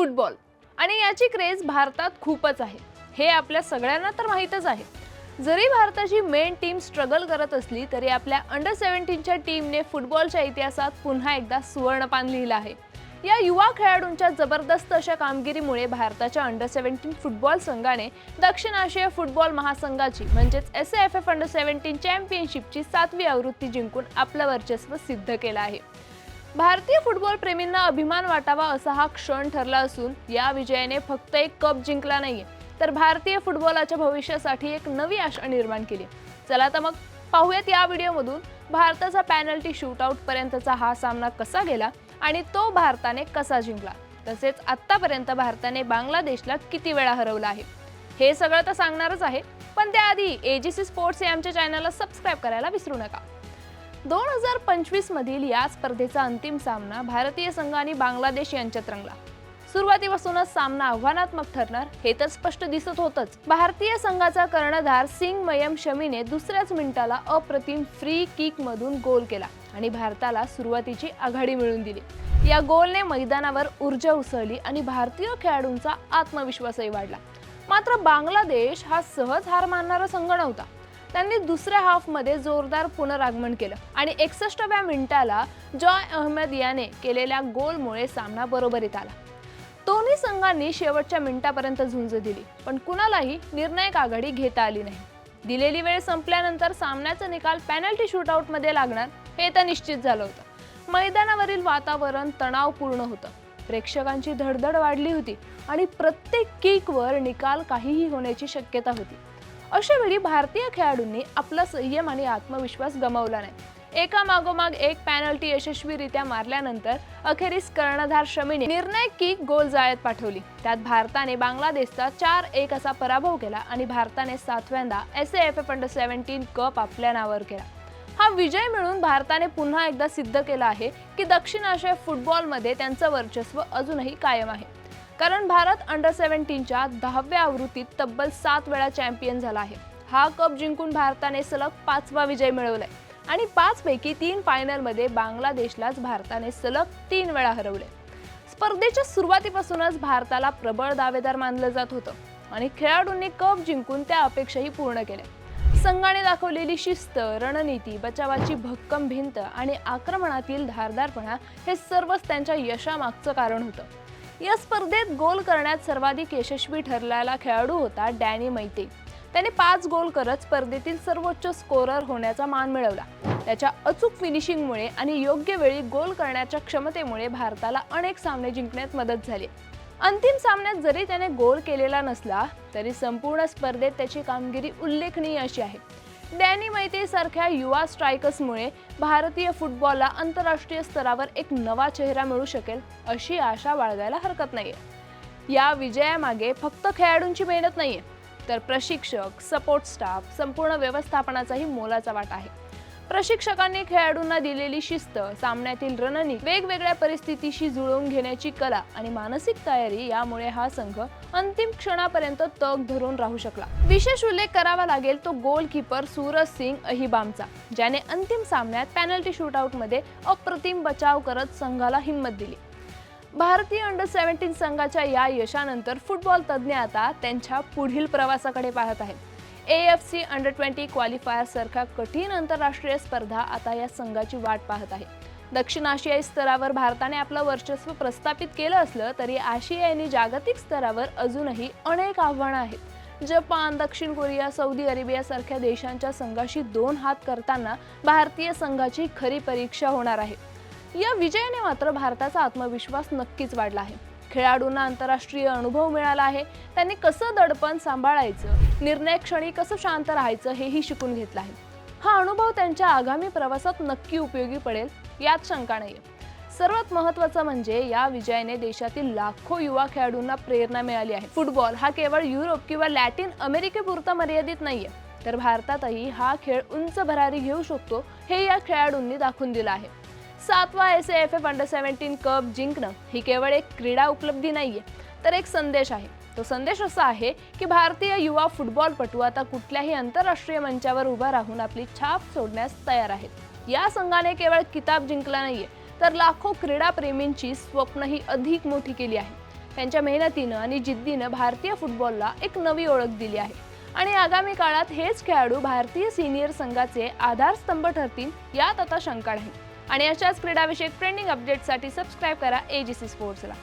Football. आणि याची craze भारतात खूपच आहे. हे आपल्या सगळ्यांना तर माहीतच आहे. जरी भारताची मेन टीम स्ट्रगल करत असली तरी आपल्या अंडर सेव्हन्टीनच्या टीमने फुटबॉलच्या इतिहासात पुन्हा एकदा सुवर्णपान लिहिलं आहे. या युवा खेळाडूंच्या जबरदस्त अशा कामगिरीमुळे भारताच्या अंडर सेव्हन्टीन फुटबॉल संघाने दक्षिण आशिया फुटबॉल महासंघाची म्हणजेच S F F under seventeen चॅम्पियनशिपची सातवी आवृत्ती जिंकून आपलं वर्चस्व सिद्ध केलं आहे. भारतीय फुटबॉल प्रेमींना अभिमान वाटावा असा हा क्षण ठरला असून या विजयाने फक्त एक कप जिंकला नाहीये तर भारतीय फुटबॉलाच्या भविष्यासाठी एक नवी आशा निर्माण केली. चला तर मग पाहूयात या व्हिडिओमधून भारताचा पॅनल्टी शूटआउट पर्यंतचा हा सामना कसा गेला आणि तो भारताने कसा जिंकला. तसेच आत्तापर्यंत भारताने बांगलादेशला किती वेळा हरवला आहे? हे सगळं तर सांगणारच आहे पण त्याआधी एजीसी स्पोर्ट्स या आमच्या चॅनलला सबस्क्राईब करायला विसरू नका. दोन हजार पंचवीस मधील या स्पर्धेचा अंतिम सामना भारतीय संघ आणि बांगलादेश यांच्यात रंगला. सुरुवातीपासूनच सामना आव्हानात्मक ठरणार हे तर स्पष्ट दिसत होतच. भारतीय संघाचा कर्णधार सिंग मयम शमीने दुसऱ्याच मिनिटाला अप्रतिम फ्री किक मधून गोल केला आणि भारताला सुरुवातीची आघाडी मिळवून दिली. या गोलने मैदानावर ऊर्जा उसळली आणि भारतीय खेळाडूंचा आत्मविश्वासही वाढला. मात्र बांगलादेश हा सहज हार मानणारा संघ नव्हता. त्यांनी दुसऱ्या हाफमध्ये जोरदार पुनरागमन केलं. आणि एकसष्टव्या मिनिटाला जॉय अहमद याने केलेल्या गोलमुळे सामना बरोबरीत आला. दोन्ही संघांनी शेवटच्या मिनिटापर्यंत झुंज दिली पण कुणालाही निर्णायक आघाडी घेता आली नाही. दिलेली वेळ संपल्यानंतर सामन्याचा निकाल पॅनल्टी शूटआउटमध्ये लागणार हे तर निश्चित झालं होतं. मैदानावरील वातावरण तणावपूर्ण होतं. प्रेक्षकांची धडधड वाढली होती आणि प्रत्येक किकवर निकाल काहीही होण्याची शक्यता होती. अशावेळी भारतीय खेळाडूंनी आपला संयम आणि आत्मविश्वास गमावला नाही. एका मागोमाग एक पॅनल्टी यशस्वीरित्या मारल्यानंतर अखेरीस कर्णधार शमीने निर्णायक किक गोल जाळ्यात पाठवली. त्यात भारताने बांगलादेशचा चार एक असा पराभव केला आणि भारताने सातव्यांदा S F F under seventeen cup आपल्या नावावर केला. हा विजय मिळून भारताने पुन्हा एकदा सिद्ध केला आहे की दक्षिण आशिया फुटबॉलमध्ये त्यांचं वर्चस्व अजूनही कायम आहे. कारण भारत अंडर सेव्हन्टीनच्या दहाव्या आवृत्तीत तब्बल सात वेळा चॅम्पियन झाला आहे. हा कप जिंकून भारताने सलग पाचवा विजय मिळवलाय. आणि पाचपैकी तीन फायनलमध्ये बांगलादेशलाच भारताने सलग तीन वेळा हरवले. स्पर्धेच्या सुरुवातीपासूनच भारताला प्रबळ दावेदार मानलं जात होतं. आणि खेळाडूंनी कप जिंकून त्या अपेक्षाही पूर्ण केल्या. संघाने दाखवलेली शिस्त रणनीती बचावाची भक्कम भिंत आणि आक्रमणातील धारदारपणा हे सर्वच त्यांच्या यशामागचं कारण होतं. या स्पर्धेत गोल करण्यात सर्वाधिक यशस्वी ठरलेला खेळाडू होता डॅनी मैते. त्याने पाच गोल करत स्पर्धेतील सर्वोच्च स्कोरर होण्याचा मान मिळवला. त्याच्या अचूक फिनिशिंगमुळे आणि योग्य वेळी गोल करण्याच्या क्षमतेमुळे भारताला अनेक सामने जिंकण्यात मदत झाली. अंतिम सामन्यात जरी त्याने गोल केलेला नसला तरी संपूर्ण स्पर्धेत त्याची कामगिरी उल्लेखनीय अशी आहे. डॅनी मैते सारख्या युवा स्ट्रायकर्समुळे भारतीय फुटबॉलला आंतरराष्ट्रीय स्तरावर एक नवा चेहरा मिळू शकेल अशी आशा बाळगायला हरकत नाहीये. या विजयामागे फक्त खेळाडूंची मेहनत नाहीये तर प्रशिक्षक सपोर्ट स्टाफ संपूर्ण व्यवस्थापनाचाही मोलाचा वाटा आहे. प्रशिक्षकांनी खेळाडूंना दिलेली शिस्त सामन्यातील रणनीती वेगवेगळ्या परिस्थितीशी जुळवून घेण्याची कला आणि मानसिक तयारी यामुळे हा संघ अंतिम क्षणापर्यंत तग धरून राहू शकला. विशेष उल्लेख करावा लागेल तो गोलकीपर सूरज सिंग अहिबामचा ज्याने अंतिम सामन्यात पॅनल्टी शूटआउटमध्ये अप्रतिम बचाव करत संघाला हिंमत दिली. भारतीय अंडर सेव्हन्टीन संघाच्या या यशानंतर फुटबॉल तज्ज्ञ आता त्यांच्या पुढील प्रवासाकडे पाहत आहेत. A F C under twenty क्वालिफायरसारख्या कठीण आंतरराष्ट्रीय स्पर्धा आता या संघाची वाट पाहत आहे. दक्षिण आशियाई स्तरावर भारताने आपलं वर्चस्व प्रस्थापित केलं असलं तरी आशिया आणि जागतिक स्तरावर अजूनही अनेक आव्हानं आहेत. जपान दक्षिण कोरिया सौदी अरेबियासारख्या देशांच्या संघाशी दोन हात करताना भारतीय संघाची खरी परीक्षा होणार आहे. या विजयाने मात्र भारताचा आत्मविश्वास नक्कीच वाढला आहे. खेळाडूंना आंतरराष्ट्रीय अनुभव मिळाला आहे. त्यांनी कसं दडपण सांभाळायचं निर्णय क्षणी कसं शांत राहायचं हेही शिकून घेतलं आहे. हा अनुभव त्यांच्या आगामी प्रवासात नक्की उपयोगी पडेल यात शंका नाही सर्वात महत्त्वाचं म्हणजे या विजयाने देशातील लाखो युवा खेळाडूंना प्रेरणा मिळाली आहे. फुटबॉल हा केवळ युरोप किंवा लॅटिन अमेरिकेपुरता मर्यादित नाहीये. तर भारतातही हा खेळ उंच भरारी घेऊ शकतो हे या खेळाडूंनी दाखवून दिलं आहे. सातवा S F F under seventeen cup जिंकणं ही केवळ एक क्रीडा उपलब्धी नाहीये तर एक संदेश आहे. तो संदेश असा आहे की भारतीय युवा फुटबॉलपटू आता कुठल्याही आंतरराष्ट्रीय मंचावर उभा राहून आपली छाप सोडण्यास तयार आहेत. या संघाने केवळ किताब जिंकला नाहीये तर लाखो क्रीडाप्रेमींची स्वप्नही अधिक मोठी केली आहे. त्यांच्या मेहनतीनं आणि जिद्दीनं भारतीय फुटबॉलला एक नवी ओळख दिली आहे. आणि आगामी काळात हेच खेळाडू भारतीय सिनियर संघाचे आधारस्तंभ ठरतील यात आता शंका नाही. आणि अशाच क्रीडाविषयक ट्रेंडिंग अपडेटसाठी सबस्क्राईब करा एजीसी स्पोर्ट्सला